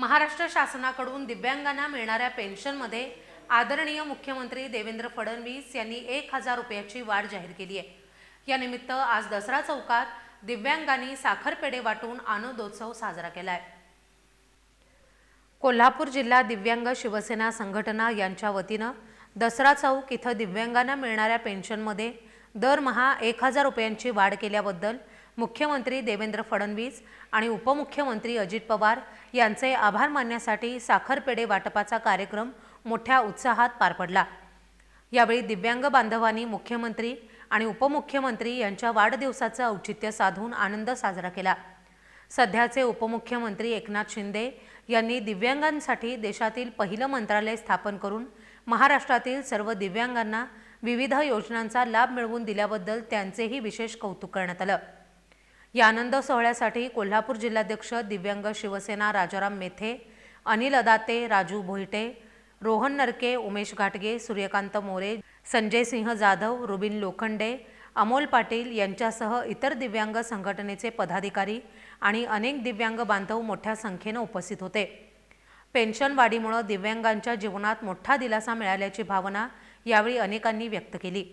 महाराष्ट्र शासनाकडून दिव्यांगांना मिळणाऱ्या पेन्शनमध्ये आदरणीय मुख्यमंत्री देवेंद्र फडणवीस यांनी एक हजार रुपयाची वाढ जाहीर केली आहे. यानिमित्त आज दसरा चौकात दिव्यांगांनी साखरपेढे वाटून आनंदोत्सव साजरा केला आहे. कोल्हापूर जिल्हा दिव्यांग शिवसेना संघटना यांच्या वतीनं दसरा चौक इथं दिव्यांगांना मिळणाऱ्या पेन्शनमध्ये दरमहा एक हजार रुपयांची वाढ केल्याबद्दल मुख्यमंत्री देवेंद्र फडणवीस आणि उपमुख्यमंत्री अजित पवार यांचे आभार मानण्यासाठी साखरपेढे वाटपाचा कार्यक्रम मोठ्या उत्साहात पार पडला. यावेळी दिव्यांग बांधवांनी मुख्यमंत्री आणि उपमुख्यमंत्री यांच्या वाढदिवसाचं औचित्य साधून आनंद साजरा केला. सध्याचे उपमुख्यमंत्री एकनाथ शिंदे यांनी दिव्यांगांसाठी देशातील पहिलं मंत्रालय स्थापन करून महाराष्ट्रातील सर्व दिव्यांगांना विविध योजनांचा लाभ मिळवून दिल्याबद्दल त्यांचेही विशेष कौतुक करण्यात आलं. या आनंद सोहळ्यासाठी कोल्हापूर जिल्हाध्यक्ष दिव्यांग शिवसेना राजाराम मेथे अनिल अदाते राजू भोईटे रोहन नरके उमेश घाटगे सूर्यकांत मोरे संजय सिंह जाधव रुबिन लोखंडे अमोल पाटील यांच्यासह इतर दिव्यांग संघटनेचे पदाधिकारी आणि अनेक दिव्यांग बांधव मोठ्या संख्येनं उपस्थित होते. पेन्शन वाढीमुळे दिव्यांगांच्या जीवनात मोठा दिलासा मिळाल्याची भावना यावेळी अनेकांनी व्यक्त केली.